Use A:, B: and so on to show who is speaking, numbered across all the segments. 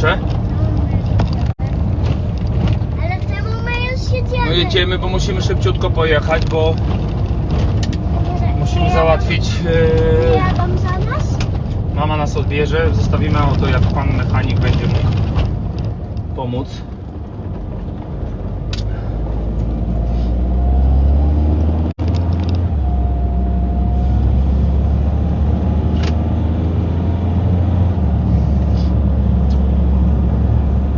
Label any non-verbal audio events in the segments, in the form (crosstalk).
A: proszę.
B: Ale czemu my już jedziemy?
A: No jedziemy, bo musimy szybciutko pojechać, bo musimy załatwić...
B: Jadą za nas?
A: Mama nas odbierze, zostawimy auto, jak pan mechanik będzie mógł pomóc.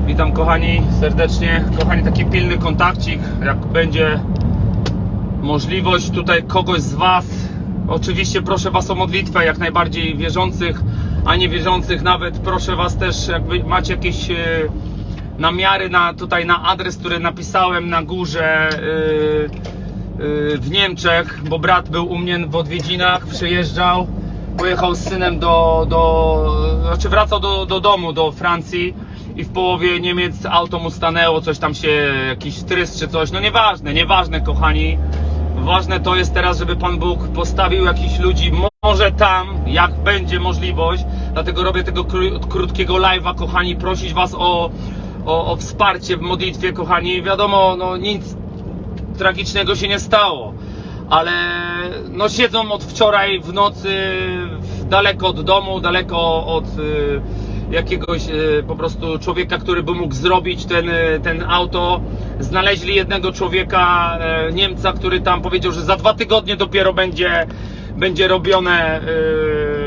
A: Witam kochani serdecznie. Kochani, taki pilny kontakcik, jak będzie możliwość tutaj kogoś z Was. Oczywiście proszę Was o modlitwę, jak najbardziej wierzących, a nie wierzących nawet. Proszę Was też, jakby macie jakieś e, namiary na, tutaj na adres, który napisałem na górze e, e, w Niemczech, bo brat był u mnie w odwiedzinach, przyjeżdżał, pojechał z synem do, do znaczy wracał do, do domu, do Francji i w połowie Niemiec auto mu stanęło, coś tam się, jakiś trys czy coś, no nieważne, nieważne kochani. Ważne to jest teraz, żeby Pan Bóg postawił jakichś ludzi, może tam, jak będzie możliwość. Dlatego robię tego kró- krótkiego live'a, kochani, prosić Was o, o, o wsparcie w modlitwie, kochani. Wiadomo, no nic tragicznego się nie stało, ale no siedzą od wczoraj w nocy daleko od domu, daleko od y, jakiegoś y, po prostu człowieka, który by mógł zrobić ten, y, ten auto. Znaleźli jednego człowieka, y, Niemca, który tam powiedział, że za dwa tygodnie dopiero będzie, będzie robione,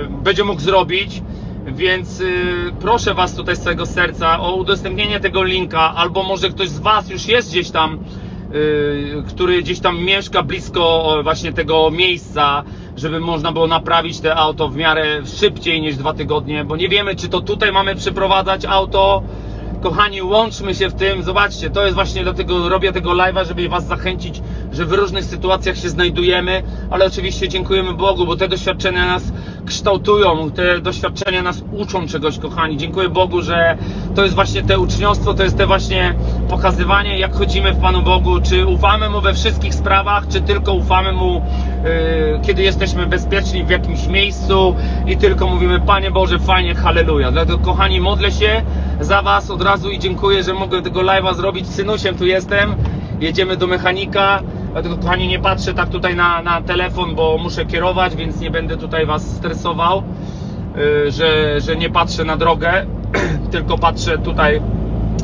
A: będzie mógł zrobić. Więc proszę Was tutaj z całego serca o udostępnienie tego linka, albo może ktoś z Was już jest gdzieś tam, który gdzieś tam mieszka blisko właśnie tego miejsca, żeby można było naprawić te auto w miarę szybciej niż dwa tygodnie, bo nie wiemy, czy to tutaj mamy przeprowadzać auto. Kochani, łączmy się w tym. Zobaczcie, to jest właśnie dlatego robię tego live'a, żeby Was zachęcić, że w różnych sytuacjach się znajdujemy, ale oczywiście dziękujemy Bogu, bo te doświadczenia nas kształtują, te doświadczenia nas uczą czegoś, kochani. Dziękuję Bogu, że to jest właśnie te uczniostwo, to jest te właśnie pokazywanie, jak chodzimy w Panu Bogu, czy ufamy Mu we wszystkich sprawach, czy tylko ufamy Mu, yy, kiedy jesteśmy bezpieczni w jakimś miejscu i tylko mówimy, Panie Boże, fajnie, halleluja. Dlatego, kochani, modlę się za Was od razu i dziękuję, że mogę tego live'a zrobić. Synusiem tu jestem, jedziemy do mechanika. Dlatego, kochani, nie patrzę tak tutaj na, na telefon, bo muszę kierować, więc nie będę tutaj Was stresował, yy, że, że nie patrzę na drogę, (clears throat) tylko patrzę tutaj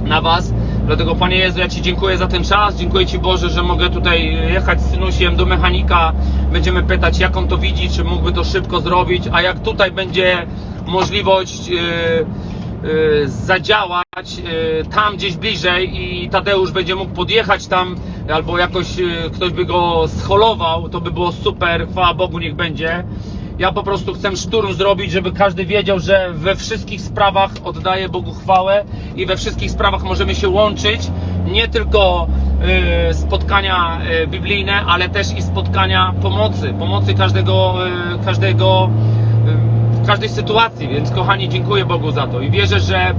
A: na Was. Dlatego, Panie Jezu, ja Ci dziękuję za ten czas. Dziękuję Ci, Boże, że mogę tutaj jechać z synusiem do mechanika. Będziemy pytać, jak on to widzi, czy mógłby to szybko zrobić, a jak tutaj będzie możliwość. Yy, y, zadziałać y, tam gdzieś bliżej i Tadeusz będzie mógł podjechać tam albo jakoś y, ktoś by go scholował, to by było super, chwała Bogu niech będzie. Ja po prostu chcę szturm zrobić, żeby każdy wiedział, że we wszystkich sprawach oddaję Bogu chwałę i we wszystkich sprawach możemy się łączyć. Nie tylko y, spotkania y, biblijne, ale też i spotkania pomocy. Pomocy każdego, y, każdego y, w każdej sytuacji, więc kochani, dziękuję Bogu za to i wierzę, że,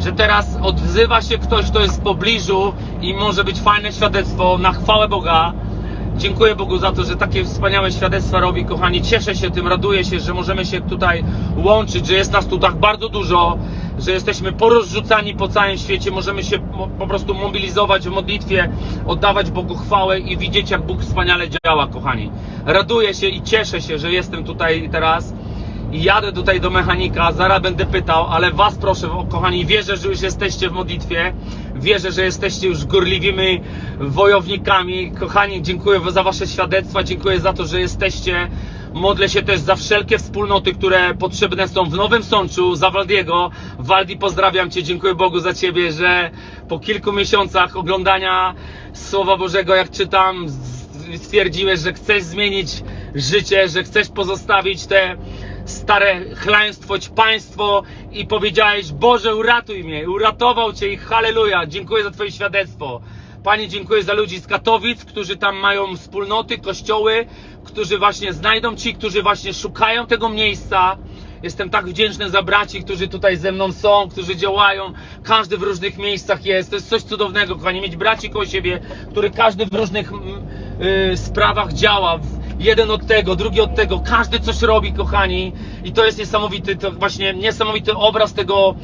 A: że teraz odzywa się ktoś, kto jest w pobliżu i może być fajne świadectwo na chwałę Boga. Dziękuję Bogu za to, że takie wspaniałe świadectwa robi, kochani. Cieszę się tym, raduję się, że możemy się tutaj łączyć, że jest nas tu tak bardzo dużo, że jesteśmy porozrzucani po całym świecie. Możemy się po prostu mobilizować w modlitwie, oddawać Bogu chwałę i widzieć, jak Bóg wspaniale działa, kochani. Raduję się i cieszę się, że jestem tutaj teraz i jadę tutaj do mechanika, zaraz będę pytał, ale Was proszę, kochani, wierzę, że już jesteście w modlitwie, wierzę, że jesteście już gorliwymi wojownikami. Kochani, dziękuję za Wasze świadectwa, dziękuję za to, że jesteście. Modlę się też za wszelkie wspólnoty, które potrzebne są w Nowym Sączu, za Waldiego. Waldi, pozdrawiam Cię, dziękuję Bogu za Ciebie, że po kilku miesiącach oglądania Słowa Bożego, jak czytam, stwierdziłeś, że chcesz zmienić życie, że chcesz pozostawić te stare chlaństwo, państwo i powiedziałeś, Boże uratuj mnie, uratował Cię i halleluja, dziękuję za Twoje świadectwo. Panie, dziękuję za ludzi z Katowic, którzy tam mają wspólnoty, kościoły, którzy właśnie znajdą Ci, którzy właśnie szukają tego miejsca. Jestem tak wdzięczny za braci, którzy tutaj ze mną są, którzy działają. Każdy w różnych miejscach jest. To jest coś cudownego, kochani. Mieć braci koło siebie, który każdy w różnych mm, y, sprawach działa. Jeden od tego, drugi od tego, każdy coś robi, kochani. I to jest niesamowity, to właśnie niesamowity obraz tego,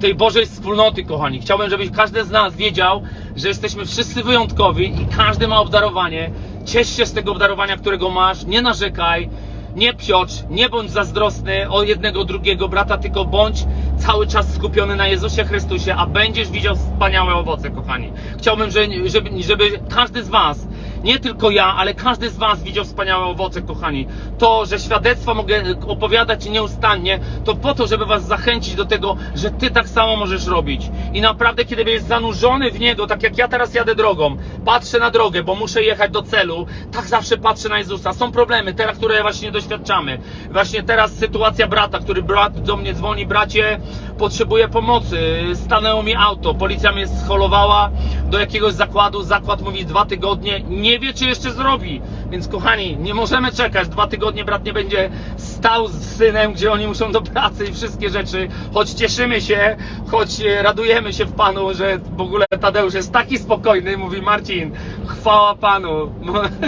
A: tej Bożej wspólnoty, kochani. Chciałbym, żeby każdy z nas wiedział, że jesteśmy wszyscy wyjątkowi i każdy ma obdarowanie. Ciesz się z tego obdarowania, którego masz, nie narzekaj, nie psiocz, nie bądź zazdrosny o jednego drugiego brata, tylko bądź cały czas skupiony na Jezusie Chrystusie, a będziesz widział wspaniałe owoce, kochani. Chciałbym, żeby, żeby każdy z Was, nie tylko ja, ale każdy z Was widział wspaniałe owoce, kochani. To, że świadectwa mogę opowiadać nieustannie, to po to, żeby Was zachęcić do tego, że Ty tak samo możesz robić. I naprawdę, kiedy będziesz zanurzony w Niego, tak jak ja teraz jadę drogą, patrzę na drogę, bo muszę jechać do celu, tak zawsze patrzę na Jezusa. Są problemy, teraz, które właśnie doświadczamy. Właśnie teraz sytuacja brata, który brat do mnie dzwoni, bracie, potrzebuję pomocy, stanęło mi auto, policja mnie scholowała do jakiegoś zakładu, zakład mówi dwa tygodnie, nie wie czy jeszcze zrobi. Więc kochani, nie możemy czekać, dwa tygodnie brat nie będzie stał z synem, gdzie oni muszą do pracy i wszystkie rzeczy, choć cieszymy się, choć radujemy się w Panu, że w ogóle Tadeusz jest taki spokojny, mówi Marcin, chwała Panu.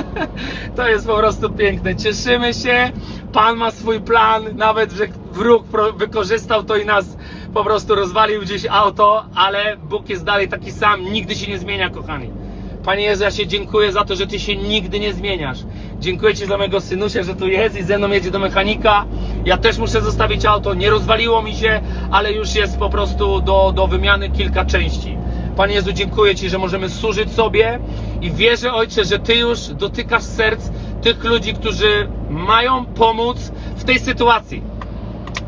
A: (laughs) To jest po prostu piękne, cieszymy się, Pan ma swój plan, nawet że wróg wykorzystał to i nas po prostu rozwalił gdzieś auto, ale Bóg jest dalej taki sam, nigdy się nie zmienia, kochani. Panie Jezu, ja się dziękuję za to, że Ty się nigdy nie zmieniasz. Dziękuję Ci za mojego synusia, że tu jest i ze mną jedzie do mechanika. Ja też muszę zostawić auto, nie rozwaliło mi się, ale już jest po prostu do, do wymiany kilka części. Panie Jezu, dziękuję Ci, że możemy służyć sobie i wierzę, Ojcze, że Ty już dotykasz serc tych ludzi, którzy mają pomóc w tej sytuacji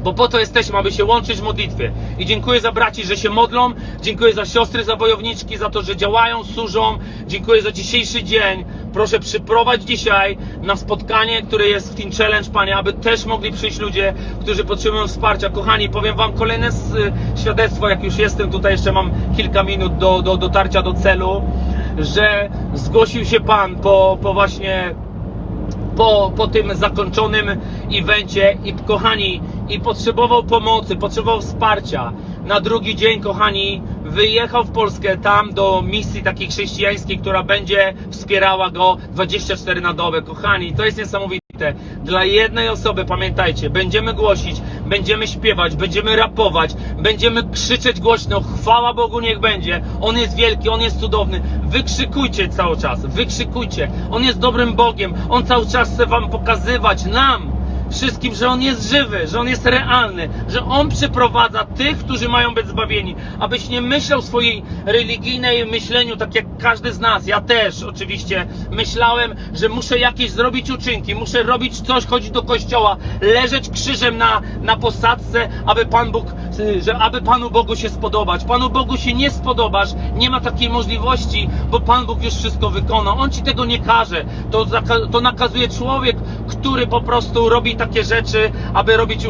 A: bo po to jesteśmy, aby się łączyć w modlitwie. I dziękuję za braci, że się modlą, dziękuję za siostry, za wojowniczki, za to, że działają, służą. Dziękuję za dzisiejszy dzień. Proszę przyprowadź dzisiaj na spotkanie, które jest w Teen Challenge, Panie, aby też mogli przyjść ludzie, którzy potrzebują wsparcia. Kochani, powiem Wam kolejne s- świadectwo, jak już jestem tutaj, jeszcze mam kilka minut do, do dotarcia do celu, że zgłosił się Pan po, po właśnie po, po tym zakończonym evencie i kochani, i potrzebował pomocy, potrzebował wsparcia. Na drugi dzień, kochani, wyjechał w Polskę tam do misji takiej chrześcijańskiej, która będzie wspierała go 24 na dobę. Kochani, to jest niesamowite. Dla jednej osoby, pamiętajcie, będziemy głosić, będziemy śpiewać, będziemy rapować, będziemy krzyczeć głośno, chwała Bogu niech będzie. On jest wielki, On jest cudowny. Wykrzykujcie cały czas, wykrzykujcie. On jest dobrym Bogiem, On cały czas chce wam pokazywać, nam, wszystkim, że On jest żywy, że On jest realny, że On przyprowadza tych, którzy mają być zbawieni. Abyś nie myślał swojej religijnej myśleniu, tak jak każdy z nas, ja też oczywiście myślałem, że muszę jakieś zrobić uczynki, muszę robić coś, chodzić do kościoła, leżeć krzyżem na, na posadzce, aby Pan Bóg, że aby Panu Bogu się spodobać. Panu Bogu się nie spodobasz, nie ma takiej możliwości, bo Pan Bóg już wszystko wykonał. On ci tego nie każe. To, to nakazuje człowiek, który po prostu robi takie rzeczy, aby robić y,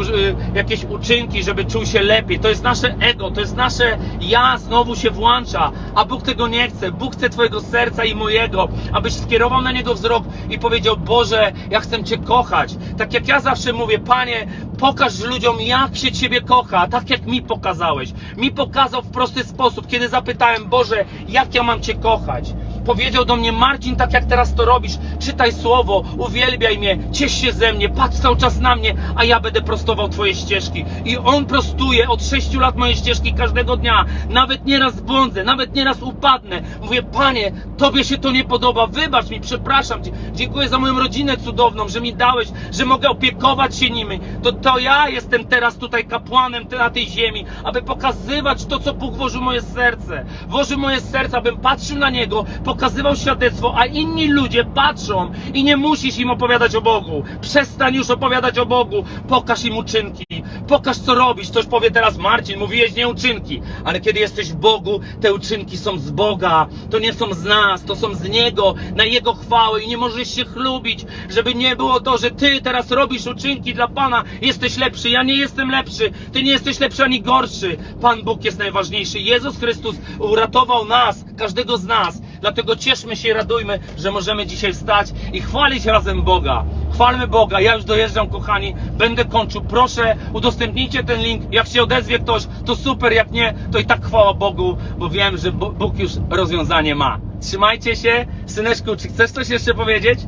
A: jakieś uczynki, żeby czuł się lepiej. To jest nasze ego, to jest nasze ja znowu się włącza, a Bóg tego nie chce. Bóg chce Twojego serca i mojego, abyś skierował na Niego wzrok i powiedział, Boże, ja chcę Cię kochać. Tak jak ja zawsze mówię, Panie, pokaż ludziom, jak się Ciebie kocha, tak jak mi pokazałeś. Mi pokazał w prosty sposób, kiedy zapytałem, Boże, jak ja mam Cię kochać? Powiedział do mnie, Marcin, tak jak teraz to robisz, czytaj słowo, uwielbiaj mnie, ciesz się ze mnie, patrz cały czas na mnie, a ja będę prostował Twoje ścieżki. I On prostuje od sześciu lat moje ścieżki każdego dnia. Nawet nieraz błądzę, nawet nieraz upadnę. Mówię, Panie, Tobie się to nie podoba, wybacz mi, przepraszam Cię. Dziękuję za moją rodzinę cudowną, że mi dałeś, że mogę opiekować się nimi. To, to ja jestem teraz tutaj kapłanem na tej ziemi, aby pokazywać to, co Bóg włożył moje serce. Włożył moje serce, abym patrzył na Niego, pokazywał świadectwo, a inni ludzie patrzą i nie musisz im opowiadać o Bogu. Przestań już opowiadać o Bogu. Pokaż im uczynki. Pokaż, co robisz. Ktoś powie teraz, Marcin, mówiłeś nie uczynki. Ale kiedy jesteś w Bogu, te uczynki są z Boga. To nie są z nas, to są z Niego, na Jego chwałę i nie możesz się chlubić, żeby nie było to, że Ty teraz robisz uczynki dla Pana. Jesteś lepszy, ja nie jestem lepszy. Ty nie jesteś lepszy ani gorszy. Pan Bóg jest najważniejszy. Jezus Chrystus uratował nas, każdego z nas. Dlatego cieszmy się i radujmy, że możemy dzisiaj wstać i chwalić razem Boga. Chwalmy Boga. Ja już dojeżdżam, kochani. Będę kończył. Proszę, udostępnijcie ten link. Jak się odezwie ktoś, to super. Jak nie, to i tak chwała Bogu, bo wiem, że Bóg już rozwiązanie ma. Trzymajcie się. Syneczku, czy chcesz coś jeszcze powiedzieć?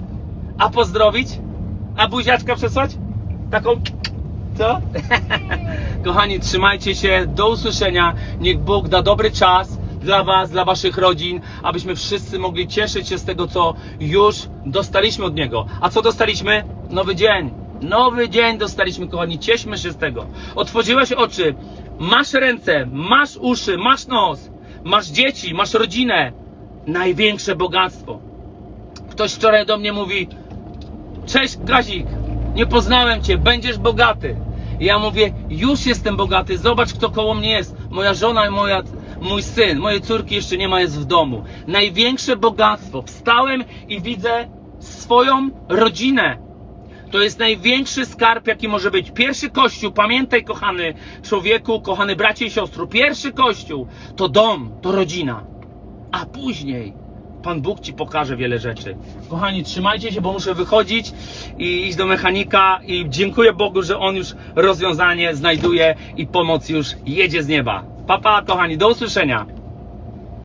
A: A pozdrowić? A buziaczka przesłać? Taką... Co? (laughs) Kochani, trzymajcie się, do usłyszenia. Niech Bóg da dobry czas dla Was, dla Waszych rodzin, abyśmy wszyscy mogli cieszyć się z tego, co już dostaliśmy od Niego. A co dostaliśmy? Nowy dzień. Nowy dzień dostaliśmy, kochani. Cieszmy się z tego. Otworzyłeś oczy, masz ręce, masz uszy, masz nos, masz dzieci, masz rodzinę. Największe bogactwo. Ktoś wczoraj do mnie mówi: Cześć Kazik, nie poznałem Cię, będziesz bogaty. Ja mówię, już jestem bogaty, zobacz kto koło mnie jest. Moja żona i moja, mój syn, moje córki jeszcze nie ma, jest w domu. Największe bogactwo. Wstałem i widzę swoją rodzinę. To jest największy skarb, jaki może być. Pierwszy kościół, pamiętaj, kochany człowieku, kochany bracie i siostro, pierwszy kościół to dom, to rodzina. A później Pan Bóg ci pokaże wiele rzeczy. Kochani, trzymajcie się, bo muszę wychodzić i iść do mechanika. I dziękuję Bogu, że On już rozwiązanie znajduje i pomoc już jedzie z nieba. Papa, pa, kochani, do usłyszenia.